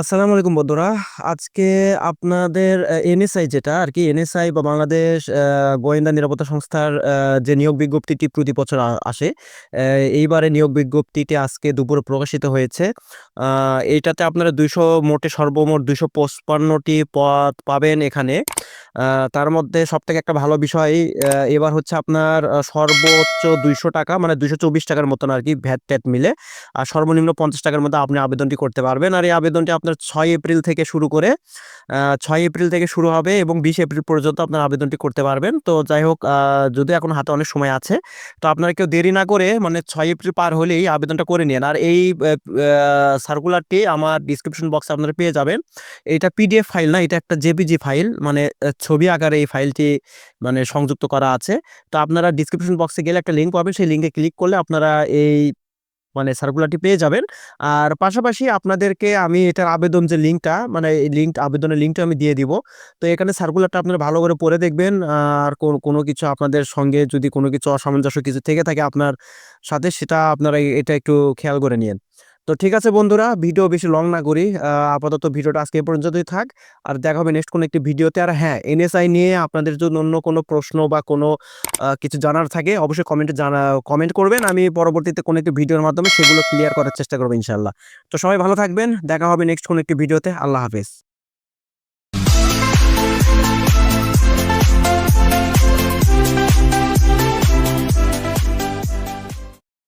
আসসালামু আলাইকুম বন্ধুরা। আজকে আপনাদের এনএসআই যেটা আর কি এনএসআই বা বাংলাদেশ গোয়েন্দা নিরাপত্তা সংস্থার যে নিয়োগ বিজ্ঞপ্তিটি প্রতি বছর আসে। এইবারে নিয়োগ বিজ্ঞপ্তিটি আজকে দুপুরে প্রকাশিত হয়েছে। এইটাতে আপনারা ২০০ মোটে সর্বমোট দুশো পঁচপান্নটি পদ পাবেন এখানে। তার মধ্যে সব থেকে একটা ভালো বিষয় এবার হচ্ছে আপনার সর্বোচ্চ দুইশো টাকা মানে ৳২২৪ টাকার মতন আর কি ভ্যাট-ট্যাট মিলে। আর সর্বনিম্ন ৳৫০ টাকার মধ্যে আপনি আবেদনটি করতে পারবেন। আর এই আবেদনটি আপনার ছয় এপ্রিল থেকে শুরু করে ছয় এপ্রিল থেকে শুরু হবে এবং ২০ এপ্রিল পর্যন্ত আপনার আবেদনটি করতে পারবেন। তো যাই হোক যদি এখন হাতে অনেক সময় আছে। তো আপনারা কেউ দেরি না করে মানে ছয় এপ্রিল পার হলেই আবেদনটা করে নিয়েন। আর এই সার্কুলারটি আমার ডেসক্রিপশন বক্সে আপনারা পেয়ে যাবেন। এটা পিডিএফ ফাইল না, এটা একটা জেপিজি ফাইল মানে ছবি আকারে এই ফাইলটি মানে সংযুক্ত করা আছে। তো আপনারা ডেসক্রিপশন বক্সে গেলে একটা লিঙ্ক পাবেন। সেই লিঙ্কে ক্লিক করলে আপনারা এই মানে সার্কুলারটি পেয়ে যাবেন। আর পাশাপাশি আপনাদেরকে আমি এটার আবেদন যে লিঙ্কটা মানে এই লিঙ্ক আবেদনের লিঙ্কটা আমি দিয়ে দিব। তো এখানে সার্কুলারটা আপনারা ভালো করে পড়ে দেখবেন। আর কোন কিছু আপনাদের সঙ্গে যদি কোনো কিছু অসামঞ্জস্য কিছু থেকে থাকে আপনার সাথে, সেটা আপনারা এটা একটু খেয়াল করে নিয়েন। তো ঠিক আছে বন্ধুরা, ভিডিও বেশি লং না করি। আপাতত ভিডিওটা আজকে পর্যন্তই থাক। আর দেখা হবে নেক্সট কোনো একটি ভিডিওতে। আর হ্যাঁ, এনএসআই নিয়ে আপনাদের যদি অন্য কোনো প্রশ্ন বা কোনো কিছু জানার থাকে অবশ্যই কমেন্টে জানা কমেন্ট করবেন। আমি পরবর্তীতে কোনো একটি ভিডিওর মাধ্যমে সেগুলো ক্লিয়ার করার চেষ্টা করব ইনশাল্লাহ তো সবাই ভালো থাকবেন। দেখা হবে নেক্সট কোনো একটি ভিডিওতে। আল্লাহ হাফেজ।